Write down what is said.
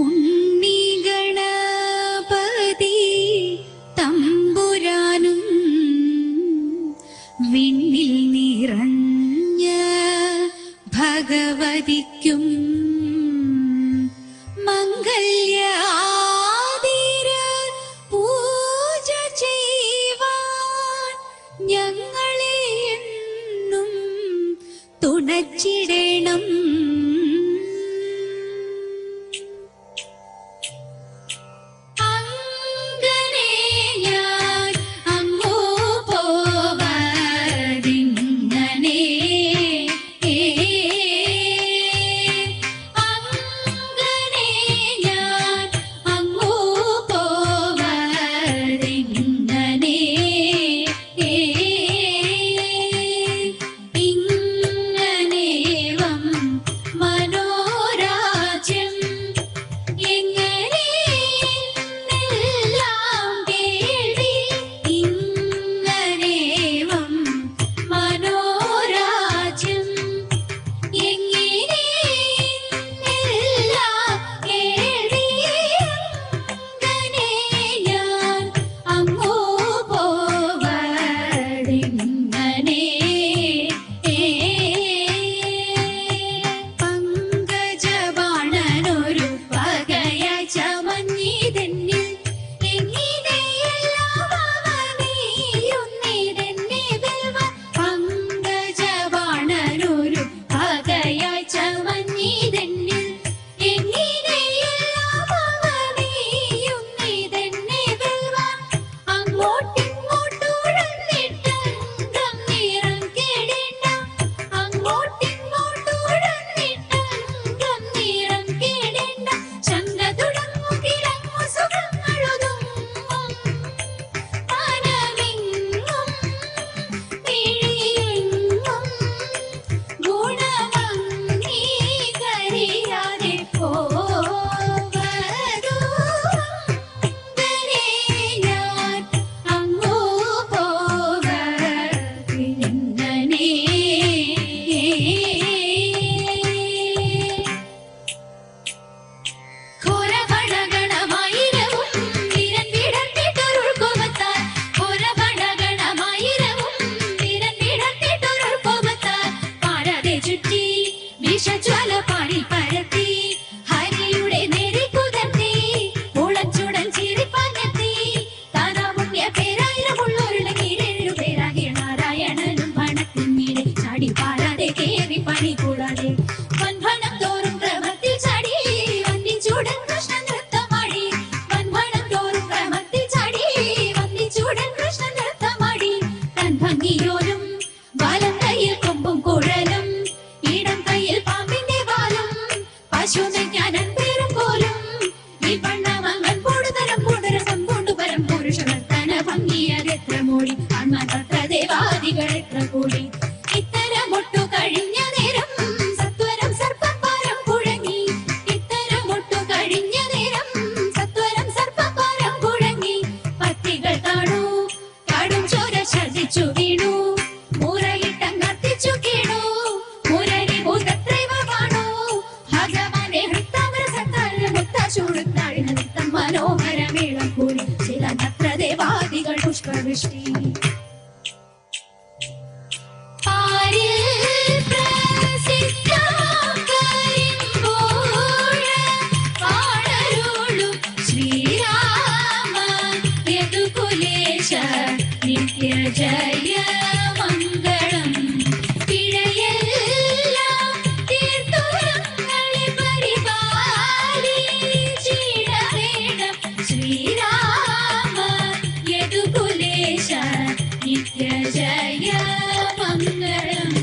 ഉണ്ണിഗണപതി തമ്പുരാനും വിണ്ണിൽ നിറഞ്ഞ ഭഗവതിക്കും മംഗല്യ പൂജ ചെയ്യുവാൻ ഞങ്ങളെ എന്നും തുണച്ചിടണം. ছুটি বিশা യാത്ര കൂടി ഇത്തരമൊട്ടു കഴിഞ്ഞ നേരം സത്വരം സർപ്പപ്പാരം കുഴങ്ങി ഇത്തരമൊട്ടു കഴിഞ്ഞ നേരം സത്വരം സർപ്പപ്പാരം കുഴങ്ങി പത്തികൾ കാണൂ കാടും ചോര ശർദിച്ചു വീണു. മൂറയിട്ടം നിത്തം മനോഹരമേളം കൂടി. ചില നത്രദേവാദികൾ പുഷ്പവൃഷ്ടി. श्रीराम यदुकुलेश नित्य जय मङ्गलम्